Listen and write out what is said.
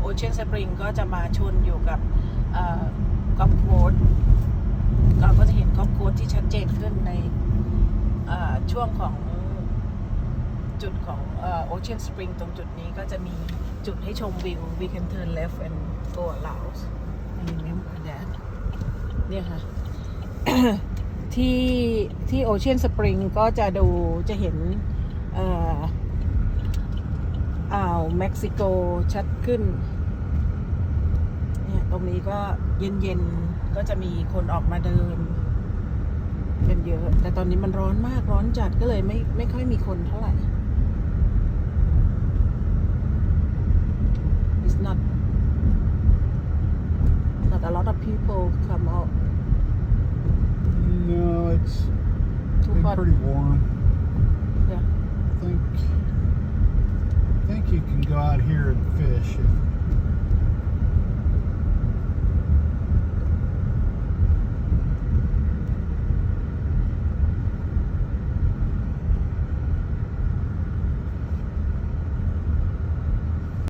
โอเชียนสปริงก็จะมาชนอยู่กับกอล์ฟโค้ดเราก็จะเห็นกอล์ฟโค้ดที่ชัดเจนขึ้นในช่วงของจุดของโอเชียนสปริงตรงจุดนี้ก็จะมีจุดให้ชมวิว we can turn left and go out เนี่ยค่ะ ที่ที่โอเชียนสปริงก็จะดูจะเห็น เม็กซิโกชัดขึ้น เนี่ยตรงนี้ก็เย็นๆ ก็จะมีคนออกมาเดินกันเยอะ แต่ตอนนี้มันร้อนมากร้อนจัดก็เลยไม่ไม่ค่อยมีคนเท่าไหร่ It's not not a lot of people come out No, it's too hot pretty warm. you can go out here and fish.